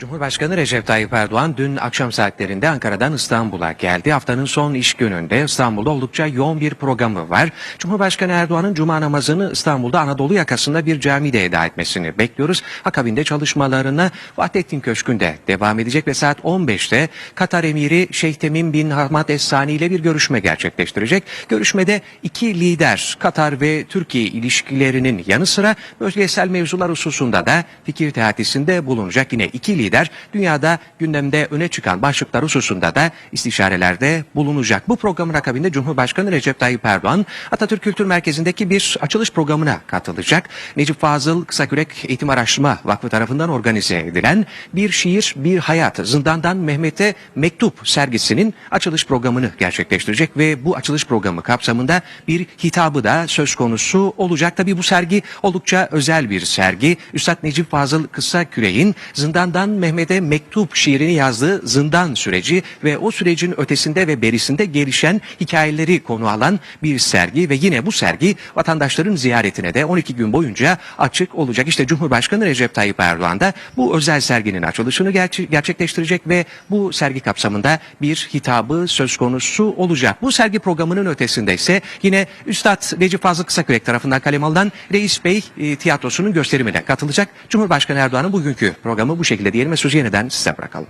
Cumhurbaşkanı Recep Tayyip Erdoğan dün akşam saatlerinde Ankara'dan İstanbul'a geldi. Haftanın son iş gününde İstanbul'da oldukça yoğun bir programı var. Cumhurbaşkanı Erdoğan'ın cuma namazını İstanbul'da Anadolu yakasında bir camide eda etmesini bekliyoruz. Akabinde çalışmalarına Vahdettin Köşkü'nde devam edecek ve saat 15'te Katar Emiri Şeyh Temim bin Hamad Es-Sani ile bir görüşme gerçekleştirecek. Görüşmede iki lider Katar ve Türkiye ilişkilerinin yanı sıra bölgesel mevzular hususunda da fikir teatisinde bulunacak. Yine iki lider dünyada gündemde öne çıkan başlıklar hususunda da istişarelerde bulunacak. Bu programın akabinde Cumhurbaşkanı Recep Tayyip Erdoğan Atatürk Kültür Merkezi'ndeki bir açılış programına katılacak. Necip Fazıl Kısakürek Eğitim Araştırma Vakfı tarafından organize edilen Bir Şiir Bir Hayat Zindandan Mehmet'e Mektup sergisinin açılış programını gerçekleştirecek ve bu açılış programı kapsamında bir hitabı da söz konusu olacak. Tabii bu sergi oldukça özel bir sergi. Üstad Necip Fazıl Kısakürek'in Zindandan Mehmet'e Mektup şiirini yazdığı zindan süreci ve o sürecin ötesinde ve berisinde gelişen hikayeleri konu alan bir sergi ve yine bu sergi vatandaşların ziyaretine de 12 gün boyunca açık olacak. İşte Cumhurbaşkanı Recep Tayyip Erdoğan da bu özel serginin açılışını gerçi- gerçekleştirecek ve bu sergi kapsamında bir hitabı söz konusu olacak. Bu sergi programının ötesinde ise yine Üstad Necip Fazıl Kısakürek tarafından kaleme alınan Reis Bey e, tiyatrosunun gösterimine katılacak. Cumhurbaşkanı Erdoğan'ın bugünkü programı bu şekilde diyelim sözü yeniden size bırakalım.